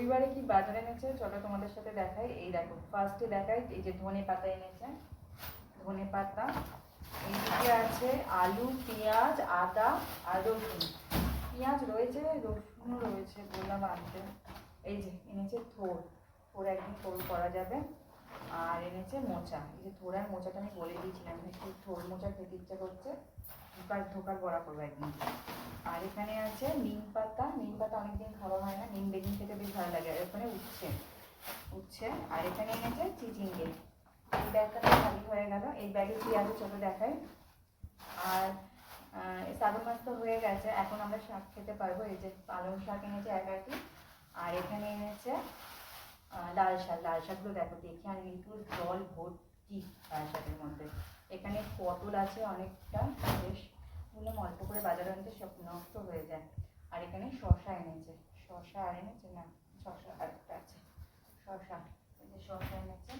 রবিবারে কি বাজার এনেছে? চলো তোমাদের সাথে দেখাই। এই দেখো ফার্স্টে দেখাই, এই যে ধনে পাতা এনেছে। ধনে পাতা এইদিকে আছে, আলু, পেঁয়াজ, আদা আর রসুন। পেঁয়াজ রয়েছে, রসুনও রয়েছে বললাম আনতে। এই যে, এনেছে থোর। থোর একদিন থোর করা যাবে। আর এনেছে মোচা। এই যে থোর আর মোচাটা আমি বলে দিয়েছিলাম, একটু থোর মোচা খেতে ইচ্ছা করছে। ধোকার ধোকার বড়া করব একদিন। আর এখানে আছে নিম পাতা। নিম পাতা অনেকদিন খাওয়া হয় না। নিম, বেগুন খেতে বেশ ভালো লাগে। আর এখানে উচ্ছে। উচ্ছে। আর এখানে এনেছে চিচিঙ্গে। এই ব্যাগটা তো খালি হয়ে গেল। এই ব্যাগে কি আছে চলো দেখাই। আর শ্রাবণ মাস তো হয়ে গেছে। এখন আমরা শাক খেতে পারব। এই যে পালং শাক এনেছে এক আটি আর এখানে এনেছে লাল শাক। লাল শাকগুলো দেখো, দেখে আর কিন্তু জল ভর্তি লাল শাকের মধ্যে। এখানে পটল আছে অনেকটা, বেশ বললাম অল্প করে বাজারে আনতে সব নষ্ট হয়ে যায়। আর এখানে শশা এনেছে। শশা আর এনেছে? না, শশা আরেকটা আছে। শশা, এই যে শশা এনেছে।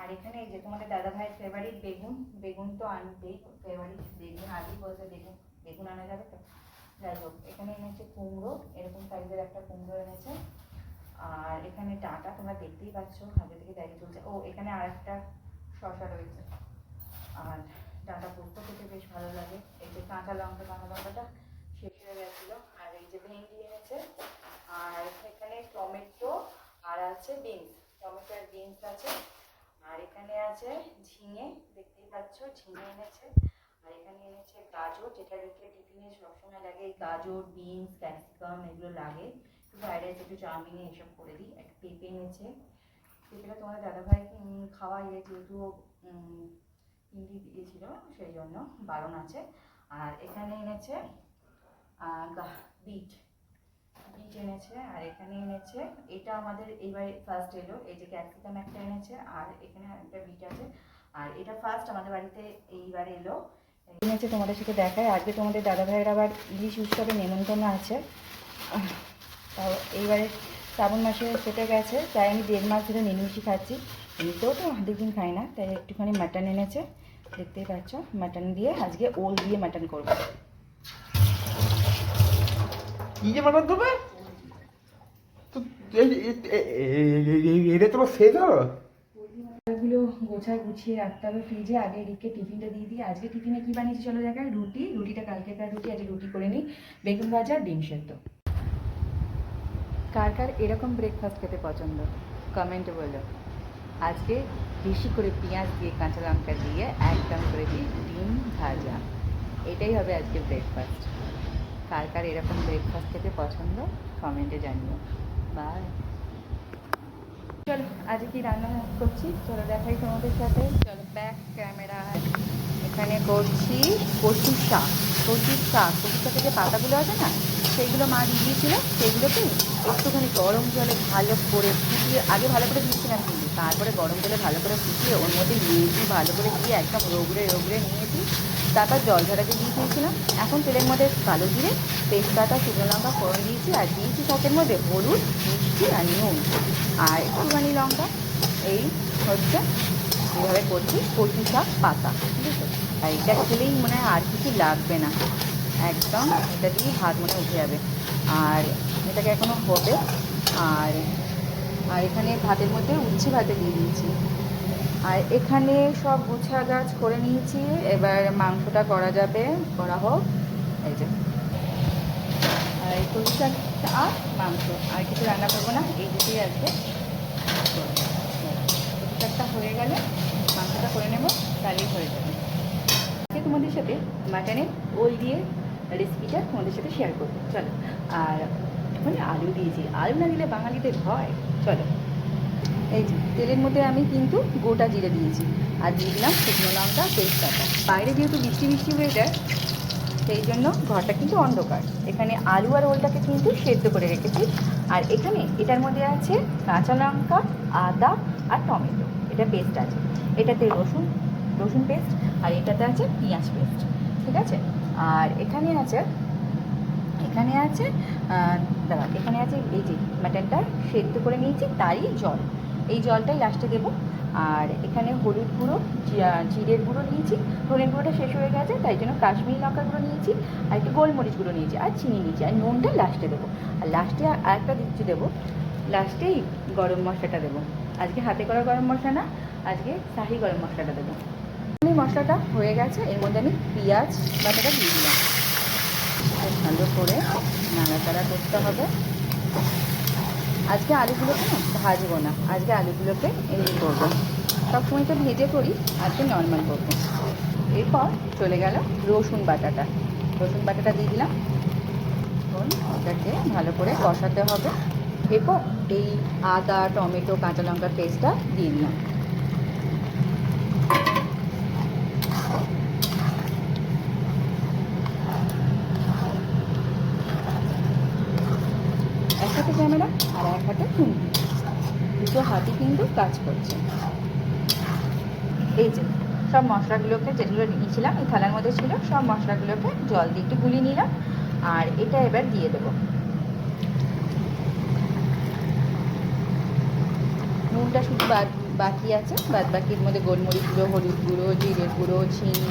আর এখানে এই যে তোমাদের দাদা ভাইয়ের ফেভারিট বেগুন বেগুন তো আনবেই ফেভারিট বেগুন, আগেই বলছে বেগুন বেগুন আনা যাবে তো? যাই হোক, এখানে এনেছে কুমড়ো, এরকম সাইজের একটা কুমড়ো এনেছে। আর এখানে ডাটা তোমরা দেখতেই পাচ্ছ হাতে থেকে দাঁড়িয়ে চলছে। ও, এখানে আর একটা শশা রয়েছে। আর ডাটা পোস্ত খেতে বেশ ভালো লাগে। এই যে কাঁচা লঙ্কা কাঁচা লঙ্কাটা শেষ হয়ে গেছিল। আর এই যে ভেন্ডি এনেছে আর এখানে টমেটো আর আছে বিনস। টমেটো আর বিনস আছে। আর এখানে আছে ঝিঙে দেখতেই পাচ্ছ ঝিঙে এনেছে। আর এখানে এনেছে গাজর যেটা রেখে টিফিনে সবসময় লাগে। গাজর বিনস ক্যাপসিকাম এগুলো লাগে। একটু ফ্রাইড রাইস একটু চাউমিনে এসব করে দিই। একটা পেঁপে এনেছে। পেঁপেটা তোমাদের দাদাভাই উম, খাওয়া ইয়ে যেহেতু হিন্দি দিয়েছিল, সেই জন্য বারণ আছে। আর এখানে এনেছে বিট বিট এনেছে, আর এখানে এনেছে, এটা আমাদের এইবারে ফার্স্ট এলো, এই যে ক্যাপসিকাম একটা এনেছে, আর এখানে একটা বিট আছে। আর এটা ফার্স্ট আমাদের বাড়িতে এইবার এলো। এনেছে তোমাদের সাথে দেখায়, আজকে তোমাদের দাদা ভাইয়ের আবার ইলিশ উৎসবে নেমন্তন্ন আছে। তাও এইবারে শ্রাবণ মাসে কেটে গেছে, তাই আমি দেড় মাস ধরে নিরামিষই খাচ্ছি। এমনিতেও তো অনেক দিন খাই না তাই একটুখানি মাটন এনেছে। দেখতেই পাচ্ছ মাটন দিয়ে আজকে ওল দিয়ে মাটন করব। কি যে মাটন দেবে তো এই- এই- এই- এই- এই- এটা তোমার শেষ হলো এগুলো গোছায় গুছিয়ে রাখতে হবে ফ্রিজে আগে এদিকে টিফিনটা দিয়ে দিই। আজকে টিফিনে কি বানিয়েছি চলো দেখায় রুটি রুটিটা কালকেকার রুটি আজকে রুটি করে নিই। বেগুন ভাজা আর ডিম সেদ্ধ। কার কার এরকম ব্রেকফাস্ট খেতে পছন্দ? কমেন্টে বলো। আজকে বেশি করে পেঁয়াজ দিয়ে কাঁচা লঙ্কা দিয়ে একদম করে দিই, ডিম ভাজা। এটাই হবে আজকে ব্রেকফাস্ট কার কার এরকম ব্রেকফাস্ট খেতে পছন্দ কমেন্টে জানিও। বাই চলো, আজকে কি রান্না করছি? চলো দেখাই তোমাদের সাথে। চলো ব্যাক ক্যামেরা এখানে করছি কচু শাক। কচুর শাক কচু শাকের যে পাতাগুলো আছে না, সেইগুলো মা দিয়ে দিয়েছিল, সেইগুলোকে একটুখানি গরম জলে ভালো করে ফুটিয়ে, আগে ভালো করে দিচ্ছিলাম কিন্তু, তারপরে গরম জলে ভালো করে ফুটিয়ে ওর মধ্যে নিয়েছি ভালো করে দিয়ে একদম রোগড়ে রোগড়ে নিয়েছি, তারপর জল ঝরাতে দিয়ে দিয়েছিলাম, এখন তেলের মধ্যে কালো জিরে, তেজপাতা, শুকনো লঙ্কা, ফোড়ন দিয়েছি, আর দিয়েছি শাকের মধ্যে হলুদ, মিষ্টি আর নুন, আর একটুখানি লঙ্কা, এই হচ্ছে এভাবে করছি, কচু শাক, পাতা ঠিক আছে আর এটা খেলেই মনে হয় আর কিছু লাগবে না। একদম এটা দিয়ে হাত মনে উঠে যাবে। আর এটাকে এখনও হবে। আর আর এখানে ভাতের মধ্যে উচ্ছে ভাতে দিয়ে দিয়েছি। আর এখানে সব গুছা গাছ করে নিয়েছি। এবার মাংসটা করা যাবে, করা হোক। এই যে। আর এই কচু শাকটা আর মাংস। আর কিছু রান্না করব না, এই দুটোই আছে শাকটা হয়ে গেলে মাংসটা করে নেব তাহলেই হয়ে যাবে আজকে তোমাদের সাথে মাটনের ওল দিয়ে রেসিপিটা তোমাদের সাথে শেয়ার করব। চলো, আর ওখানে আলু দিয়েছি আলু না দিলে বাঙালিদের হয় চলো, এই যে, তেলের মধ্যে আমি কিন্তু গোটা জিরে দিয়েছি। আর দিয়ে দিলাম শুকনো লঙ্কা তেজপাতা বাইরে যেহেতু বৃষ্টি বৃষ্টি হয়ে যায়, সেই জন্য ঘরটা কিন্তু অন্ধকার। এখানে আলু আর ওলটাকে কিন্তু সেদ্ধ করে রেখেছি। আর এখানে এটার মধ্যে আছে কাঁচা লঙ্কা, আদা আর টমেটো। এটা পেস্ট আছে। এটাতে রসুন রসুন পেস্ট আর এটাতে আছে পেঁয়াজ পেস্ট ঠিক আছে? আর এখানে আছে এখানে আছে দাঁড়া এখানে আছে এই যে মাটনটা সেদ্ধ করে নিয়েছি, তারই জল। এই জলটাই লাস্টে দেবো। আর এখানে হলুদ গুঁড়ো জিরের গুঁড়ো নিয়েছি। ধনের গুঁড়োটা শেষ হয়ে গেছে, তাই জন্য কাশ্মীরি লঙ্কা গুঁড়ো নিয়েছি, আর একটু গোলমরিচ গুঁড়ো নিয়েছি, আর চিনি নিয়েছি, আর নুনটা লাস্টে দেবো। আর লাস্টে আরেকটা দিচ্ছি দেবো লাস্টেই গরম মশলাটা দেবো। আজকে হাতে করা গরম মশলা না, আজকে শাহি গরম মশলাটা দেবো। এই মশলাটা হয়ে গেছে, এর মধ্যে আমি পেঁয়াজ বাটাটা দিয়ে দিলাম। আর ভালো করে নাড়াচাড়া করতে হবে। আজকে আলুগুলোকে না ভাজবো না, আজকে আলুগুলোকে এমনি করব। সবসময় তো ভেজে করি, আজকে নর্মাল করব। এরপর চলে গেল রসুন বাটাটা। রসুন বাটাটা দিয়ে দিলাম। এটাকে ভালো করে কষাতে হবে। এরপর এই আদা, টমেটো, কাঁচা লঙ্কার পেস্টটা দিয়ে দিলাম। এক হাতে ক্যামেরা আর এক হাতে ফোন দুটো হাতই কিন্তু কাজ করছে। এই যে, সব মশলাগুলোকে যেগুলো নিয়েছিলাম, এই থালার মধ্যে ছিল, সব মশলাগুলোকে জল দিয়ে একটু গুলিয়ে নিলাম। আর এটা এবার দিয়ে দেবো। নুনটা শুধু বাদ, বাকি আছে। বাদ বাকির মধ্যে গোলমরিচ গুঁড়ো, হলুদ গুঁড়ো, জিরে গুঁড়ো, চিনি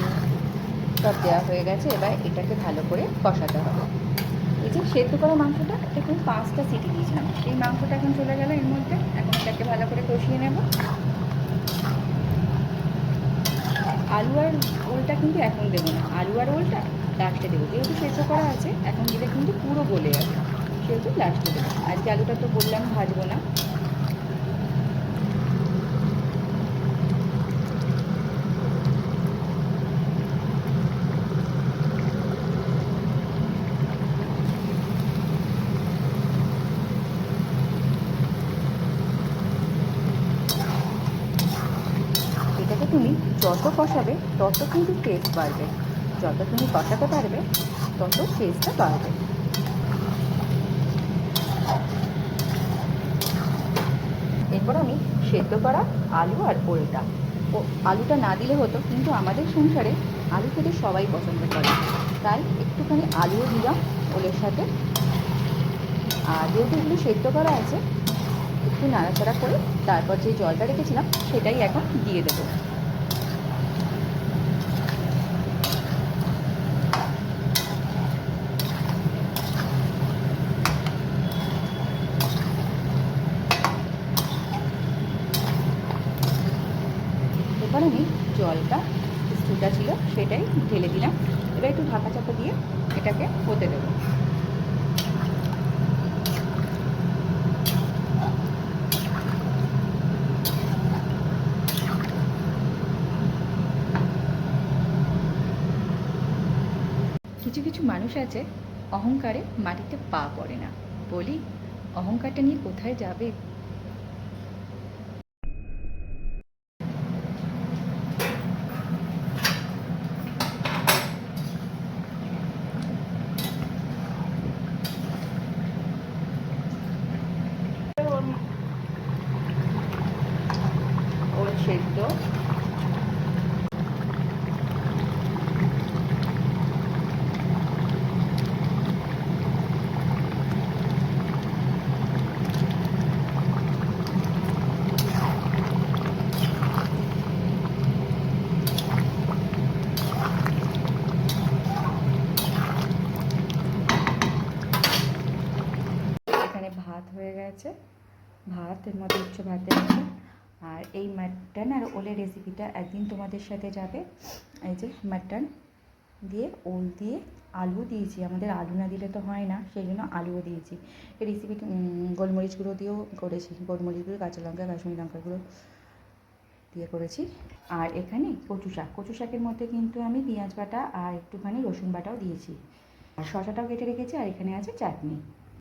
সব দেওয়া হয়ে গেছে। এবার এটাকে ভালো করে কষাতে হবে। এই যে সেদ্ধ করা মাংসটা এখন পাঁচটা সিটি দিয়েছিলাম। সেই মাংসটা এখন চলে গেল এর মধ্যে। এখন এটাকে ভালো করে কষিয়ে নেব। আলু আর ওলটা কিন্তু এখন দেবো না। আলু আর ওলটা লাস্টে দেবো। যেহেতু সেদ্ধ করা আছে, এখন দিলে কিন্তু পুরো গলে যাবে। সেহেতু লাস্টে দেবো। আজকে আলুটা তো বললাম ভাজবো না এটাকে তুমি যত কষাবে, তত কিন্তু টেস্ট বাড়বে। যত তুমি কষাতে পারবে, তত টেস্টটা বাড়বে। এরপর আমি সেদ্ধ করা আলু আর ওলটা ও, আলুটা না দিলে হতো, কিন্তু আমাদের সংসারে আলু খেতে সবাই পছন্দ করে। তাই একটুখানি আলুও দিলাম ওলের সাথে। আর যেহেতু এগুলো সেদ্ধ করা আছে, একটু নাড়াচাড়া করে তারপর যে জলটা রেখেছিলাম, সেটাই এখন দিয়ে দেবো এবার আমি জলটা স্টুটা ছিল সেটাই ঢেলে দিলাম। এবার একটু ঢাকা চাপা দিয়ে এটাকে হতে দেবো। কিছু কিছু মানুষ আছে, অহংকারে মাটিতে পা পড়ে না। বলি, অহংকারটা নিয়ে কোথায় যাবে ওল সেদ্ধ এখানে ভাত গেছে ভাত, এর মধ্যে উচ্চ ভাতে আছে আর এই মাটন আর ওলের রেসিপিটা একদিন তোমাদের সাথে যাবে। এই যে মাটন দিয়ে, ওল দিয়ে আলু দিয়েছি। আমাদের আলু না দিলে তো হয় না, সেই জন্য আলুও দিয়েছি। এই রেসিপিটা গোলমরিচ গুঁড়ো দিয়েও করেছি। গোলমরিচ গুঁড়ো, কাঁচা লঙ্কা, কাশ্মীরি লঙ্কা গুঁড়ো দিয়ে করেছি। আর এখানে কচু শাক। কচু শাকের মধ্যে কিন্তু আমি পেঁয়াজ বাটা আর একটুখানি রসুন বাটাও দিয়েছি। আর শশাটাও কেটে রেখেছি আর এখানে আছে চাটনি।